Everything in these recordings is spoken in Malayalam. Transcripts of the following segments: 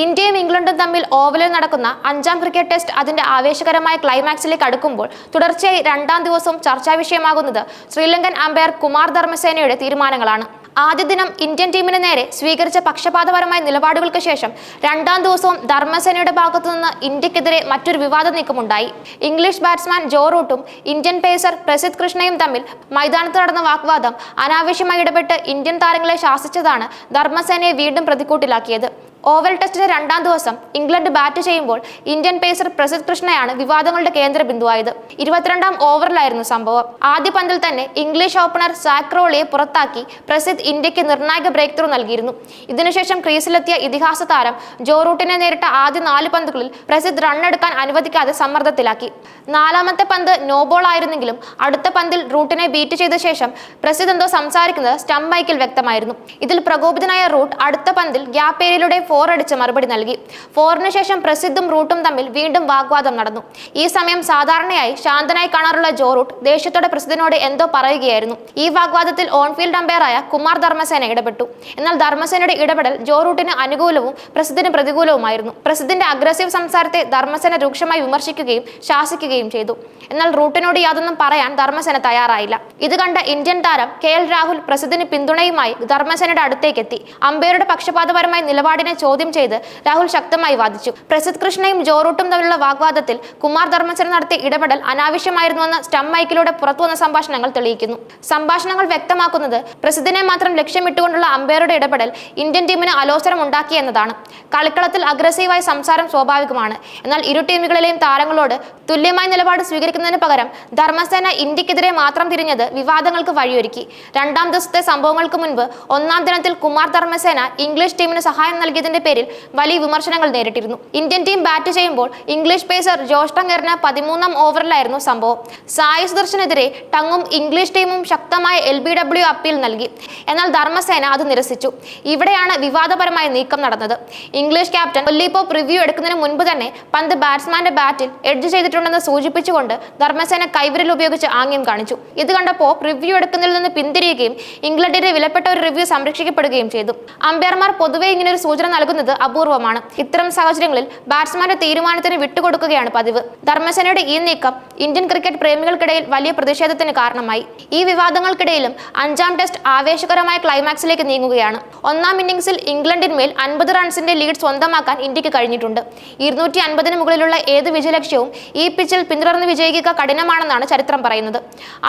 ഇന്ത്യയും ഇംഗ്ലണ്ടും തമ്മിൽ ഓവലിൽ നടക്കുന്ന അഞ്ചാം ക്രിക്കറ്റ് ടെസ്റ്റ് അതിന്റെ ആവേശകരമായ ക്ലൈമാക്സിലേക്ക് അടുക്കുമ്പോൾ തുടർച്ചയായി രണ്ടാം ദിവസവും ചർച്ചാ വിഷയമാകുന്നത് ശ്രീലങ്കൻ അമ്പയർ കുമാർ ധർമ്മസേനയുടെ തീരുമാനങ്ങളാണ്. ആദ്യ ദിനം ഇന്ത്യൻ ടീമിന് നേരെ സ്വീകരിച്ച പക്ഷപാതപരമായ നിലപാടുകൾക്ക് ശേഷം രണ്ടാം ദിവസവും ധർമ്മസേനയുടെ ഭാഗത്തുനിന്ന് ഇന്ത്യക്കെതിരെ മറ്റൊരു വിവാദ നീക്കമുണ്ടായി. ഇംഗ്ലീഷ് ബാറ്റ്സ്മാൻ ജോ റൂട്ടും ഇന്ത്യൻ പേസർ പ്രസിദ് കൃഷ്ണയും തമ്മിൽ മൈതാനത്ത് നടന്ന വാഗ്വാദം അനാവശ്യമായി ഇടപെട്ട് ഇന്ത്യൻ താരങ്ങളെ ശാസിച്ചതാണ് ധർമ്മസേനയെ വീണ്ടും പ്രതിക്കൂട്ടിലാക്കിയത്. ഓവൽ ടെസ്റ്റിന്റെ രണ്ടാം ദിവസം ഇംഗ്ലണ്ട് ബാറ്റ് ചെയ്യുമ്പോൾ ഇന്ത്യൻ പേസർ പ്രസിദ്ധ് കൃഷ്ണയാണ് വിവാദങ്ങളുടെ കേന്ദ്ര ബിന്ദുവായത് ഇരുപത്തിരണ്ടാം ഓവറിലായിരുന്നു സംഭവം. ആദ്യ പന്തിൽ തന്നെ ഇംഗ്ലീഷ് ഓപ്പണർ സാക്രോളിയെ പുറത്താക്കി പ്രസിദ്ധ് ഇന്ത്യയ്ക്ക് നിർണായക ബ്രേക്ക് ത്രൂ നൽകിയിരുന്നു. ഇതിനുശേഷം ക്രീസിലെത്തിയ ഇതിഹാസ താരം ജോ റൂട്ടിനെ നേരിട്ട ആദ്യ നാല് പന്തുകളിൽ പ്രസിദ്ധ് റണ്ണെടുക്കാൻ അനുവദിക്കാതെ സമ്മർദ്ദത്തിലാക്കി. നാലാമത്തെ പന്ത് നോബോൾ ആയിരുന്നെങ്കിലും അടുത്ത പന്തിൽ റൂട്ടിനെ ബീറ്റ് ചെയ്ത ശേഷം പ്രസിദ്ധ് എന്തോ സംസാരിക്കുന്നത് സ്റ്റംപ് മൈക്കിൽ വ്യക്തമായിരുന്നു. ഇതിൽ പ്രകോപിതനായ റൂട്ട് അടുത്ത പന്തിൽ ഗ്യാപ്പ് ഏരിയയിലൂടെ ഫോർ അടിച്ച് മറുപടി നൽകി. ഫോറിന് ശേഷം പ്രസിദ്ധും റൂട്ടും തമ്മിൽ വീണ്ടും വാഗ്വാദം നടന്നു. ഈ സമയം സാധാരണയായി ശാന്തനായി കാണാറുള്ള ജോറൂട്ട് ദേഷ്യത്തോടെ പ്രസിദ്ധനോട് എന്തോ പറയുകയായിരുന്നു. ഈ വാഗ്വാദത്തിൽ ഓൺഫീൽഡ് അമ്പയറായ കുമാർ ധർമ്മസേന ഇടപെട്ടു. എന്നാൽ ധർമ്മസേനയുടെ ഇടപെടൽ ജോറൂട്ടിന് അനുകൂലവും പ്രസിദ്ധന് പ്രതികൂലവുമായിരുന്നു. പ്രസിദ്ധന്റെ അഗ്രസീവ് സംസാരത്തെ ധർമ്മസേന രൂക്ഷമായി വിമർശിക്കുകയും ശാസിക്കുകയും ചെയ്തു. എന്നാൽ റൂട്ടിനോട് യാതൊന്നും പറയാൻ ധർമ്മസേന തയ്യാറായില്ല. ഇത് കണ്ട ഇന്ത്യൻ താരം കെ എൽ രാഹുൽ പ്രസിദ്ധന് പിന്തുണയുമായി ധർമ്മസേനയുടെ അടുത്തേക്കെത്തി. അമ്പയറുടെ പക്ഷപാതപരമായ നിലപാടിനെ ചോദ്യം ചെയ്ത് രാഹുൽ ശക്തമായി വാദിച്ചു. പ്രസിദ്ധ് കൃഷ്ണയും ജോറൂട്ടും തമ്മിലുള്ള വാഗ്വാദത്തിൽ കുമാർ ധർമ്മസേന നടത്തിയ ഇടപെടൽ അനാവശ്യമായിരുന്നുവെന്ന് സ്റ്റം മൈക്കിലൂടെ പുറത്തുവന്ന സംഭാഷണങ്ങൾ തെളിയിക്കുന്നു. സംഭാഷണങ്ങൾ വ്യക്തമാക്കുന്നത് പ്രസിദ്ധിനെ മാത്രം ലക്ഷ്യമിട്ടുകൊണ്ടുള്ള അമ്പയറുടെ ഇടപെടൽ ഇന്ത്യൻ ടീമിന് അലോസരം ഉണ്ടാക്കി എന്നതാണ്. കളിക്കളത്തിൽ അഗ്രസീവായ സംസാരം സ്വാഭാവികമാണ്. എന്നാൽ ഇരു ടീമുകളിലെയും താരങ്ങളോട് തുല്യമായ നിലപാട് സ്വീകരിക്കുന്നതിന് പകരം ധർമ്മസേന ഇന്ത്യക്കെതിരെ മാത്രം തിരിഞ്ഞത് വിവാദങ്ങൾക്ക് വഴിയൊരുക്കി. രണ്ടാം ദിവസത്തെ സംഭവങ്ങൾക്ക് മുൻപ് ഒന്നാം ദിനത്തിൽ കുമാർ ധർമ്മസേന ഇംഗ്ലീഷ് ടീമിന് സഹായം നൽകിയതിന്റെ പേരിൽ വലിയ വിമർശനങ്ങൾ നേരിട്ടിരുന്നു. ഇന്ത്യൻ ടീം ബാറ്റ് ചെയ്യുമ്പോൾ ഇംഗ്ലീഷ് പേസർ ജോഷ് ടങ്കറിന് പതിമൂന്നാം ഓവറിലായിരുന്നു സംഭവം. സായി സുദർശനെതിരെ ടങ്ങും ഇംഗ്ലീഷ് ടീമും ശക്തമായ എൽ ബി ഡബ്ല്യു അപ്പീൽ നൽകി. എന്നാൽ ധർമ്മസേന അത് നിരസിച്ചു. ഇവിടെയാണ് വിവാദപരമായ നീക്കം നടന്നത്. ഇംഗ്ലീഷ് ക്യാപ്റ്റൻ ഒല്ലിപ്പോ റിവ്യൂ എടുക്കുന്നതിന് മുൻപ് തന്നെ പന്ത് ബാറ്റ്സ്മാന്റെ ബാറ്റിൽ എഡ്ജ് ചെയ്തിട്ടുണ്ടെന്ന് സൂചിപ്പിച്ചുകൊണ്ട് ധർമ്മസേന കൈവിരൽ ഉപയോഗിച്ച് ആംഗ്യം കാണിച്ചു. ഇത് കണ്ടപ്പോൾ റിവ്യൂ എടുക്കുന്നതിൽ നിന്ന് പിന്തിരിയുകയും ഇംഗ്ലണ്ടിന്റെ വിലപ്പെട്ട ഒരു റിവ്യൂ സംരക്ഷിക്കപ്പെടുകയും ചെയ്തു. അമ്പയർമാർ പൊതുവെ ഇങ്ങനെ ഒരു സൂചന നൽകുന്നത് അപൂർവമാണ്. ഇത്തരം സാഹചര്യങ്ങളിൽ ബാറ്റ്സ്മാന്റെ തീരുമാനത്തിന് വിട്ടുകൊടുക്കുകയാണ് പതിവ്. ധർമ്മസേനയുടെ ഈ നീക്കം ഇന്ത്യൻ ക്രിക്കറ്റ് പ്രേമികൾക്കിടയിൽ വലിയ പ്രതിഷേധത്തിന് കാരണമായി. ഈ വിവാദങ്ങൾക്കിടയിലും അഞ്ചാം ടെസ്റ്റ് ആവേശകരമായ ക്ലൈമാക്സിലേക്ക് നീങ്ങുകയാണ്. ഒന്നാം ഇന്നിംഗ്സിൽ ഇംഗ്ലണ്ടിന്മേൽ അൻപത് റൺസിന്റെ ലീഡ് സ്വന്തമാക്കാൻ ഇന്ത്യയ്ക്ക് കഴിഞ്ഞിട്ടുണ്ട്. ഇരുന്നൂറ്റി അൻപതിന് മുകളിലുള്ള ഏത് വിജയലക്ഷ്യവും ഈ പിച്ചിൽ പിന്തുടർന്ന് വിജയിക്കുക കഠിനമാണെന്നാണ് ചരിത്രം പറയുന്നത്.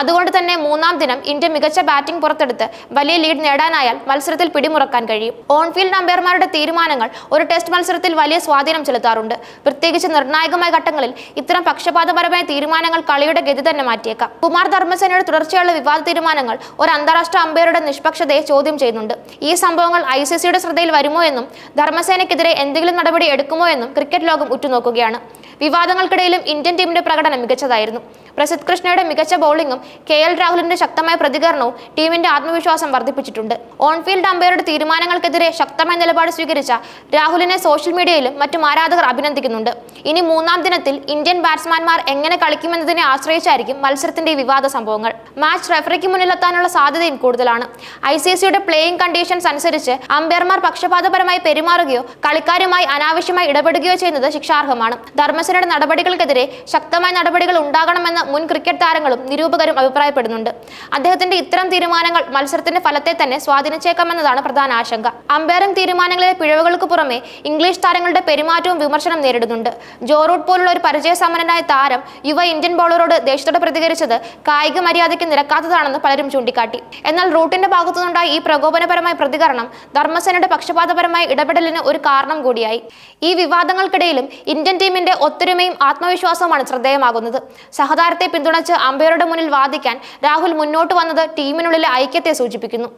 അതുകൊണ്ട് തന്നെ മൂന്നാം ദിനം ഇന്ത്യ മികച്ച ബാറ്റിംഗ് പുറത്തെടുത്ത് വലിയ ലീഡ് നേടാനായാൽ മത്സരത്തിൽ പിടിമുറക്കാൻ കഴിയും. ഓൺഫീൽഡ് അമ്പയർമാരുടെ തീരുമാനങ്ങൾ ഒരു ടെസ്റ്റ് മത്സരത്തിൽ വലിയ സ്വാധീനം ചെലുത്താറുണ്ട്. പ്രത്യേകിച്ച് നിർണായകമായ ഘട്ടങ്ങളിൽ ഇത്തരം പക്ഷപാതപരമായ തീരുമാനങ്ങൾ കളിയുടെ ഗതി തന്നെ മാറ്റിയേക്കാം. കുമാർ ധർമ്മസേനയുടെ തുടർച്ചയുള്ള വിവാദ തീരുമാനങ്ങൾ ഒരു അന്താരാഷ്ട്ര അമ്പയറുടെ നിഷ്പക്ഷതയെ ചോദ്യം ചെയ്യുന്നുണ്ട്. ഈ സംഭവങ്ങൾ ഐ സി സിയുടെ ശ്രദ്ധയിൽ വരുമോ എന്നും ധർമ്മസേനയ്ക്കെതിരെ എന്തെങ്കിലും നടപടി എടുക്കുമോ എന്നും ക്രിക്കറ്റ് ലോകം ഉറ്റുനോക്കുകയാണ്. വിവാദങ്ങൾക്കിടയിലും ഇന്ത്യൻ ടീമിന്റെ പ്രകടനം മികച്ചതായിരുന്നു. പ്രസിദ്ധ് കൃഷ്ണയുടെ മികച്ച ബൗളിംഗും കെ എൽ രാഹുലിന്റെ ശക്തമായ പ്രതികരണവും ടീമിന്റെ ആത്മവിശ്വാസം വർദ്ധിപ്പിച്ചിട്ടുണ്ട്. ഓൺഫീൽഡ് അമ്പയറുടെ തീരുമാനങ്ങൾക്കെതിരെ ശക്തമായ നിലപാട് സ്വീകരിച്ച രാഹുലിനെ സോഷ്യൽ മീഡിയയിലും മറ്റും ആരാധകർ അഭിനന്ദിക്കുന്നുണ്ട്. ഇനി മൂന്നാം ദിനത്തിൽ ഇന്ത്യൻ ബാറ്റ്സ്മാൻമാർ എങ്ങനെ കളിക്കുമെന്നതിനെ ആശ്രയിച്ചായിരിക്കും മത്സരത്തിന്റെ വിവാദ സംഭവങ്ങൾ. മാച്ച് റെഫറിക്ക് മുന്നിലെത്താനുള്ള സാധ്യതയും കൂടുതലാണ്. ഐ സി സിയുടെ പ്ലേയിങ് കണ്ടീഷൻസ് അനുസരിച്ച് അമ്പയർമാർ പക്ഷപാതപരമായി പെരുമാറുകയോ കളിക്കാരുമായി അനാവശ്യമായി ഇടപെടുകയോ ചെയ്യുന്നത് ശിക്ഷാർഹമാണ്. ധർമ്മസേനയുടെ നടപടികൾക്കെതിരെ ശക്തമായ നടപടികൾ ഉണ്ടാകണമെന്ന് മുൻ ക്രിക്കറ്റ് താരങ്ങളും നിരൂപകരും അഭിപ്രായപ്പെടുന്നുണ്ട്. അദ്ദേഹത്തിന്റെ ഇത്തരം തീരുമാനങ്ങൾ മത്സരത്തിന്റെ ഫലത്തെ തന്നെ സ്വാധീനിച്ചേക്കാമെന്നതാണ് പ്രധാന ആശങ്ക. അമ്പയറിംഗ് തീരുമാനങ്ങളിലെ പിഴവുകൾക്ക് പുറമെ ഇംഗ്ലീഷ് താരങ്ങളുടെ പെരുമാറ്റവും വിമർശനം നേരിടുന്നുണ്ട്. ജോറൂട്ട് പോലുള്ള ഒരു പരിചയസമ്പന്നനായ താരം യുവ ഇന്ത്യൻ ബൗളറോട് ദേഷ്യത്തോടെ പ്രതികരിച്ചത് കായിക മര്യാദയ്ക്ക് നിരക്കാത്തതാണെന്ന് പലരും ചൂണ്ടിക്കാട്ടി. എന്നാൽ റൂട്ടിന്റെ ഭാഗത്തുനിന്നുണ്ടായ ഈ പ്രകോപനപരമായ പ്രതികരണം ധർമ്മസേനയുടെ പക്ഷപാതപരമായ ഇടപെടലിന് ഒരു കാരണം കൂടിയായി. ഈ വിവാദങ്ങൾക്കിടയിലും ഇന്ത്യൻ ടീമിന്റെ ഒത്തൊരുമയും ആത്മവിശ്വാസവുമാണ് ശ്രദ്ധേയമാകുന്നത്. സഹതാരത്തെ പിന്തുണച്ച് അമ്പയറുടെ മുന്നിൽ വാദിക്കാൻ രാഹുൽ മുന്നോട്ട് വന്നത് ടീമിനുള്ളിലെ ഐക്യത്തെ സൂചിപ്പിക്കുന്നു.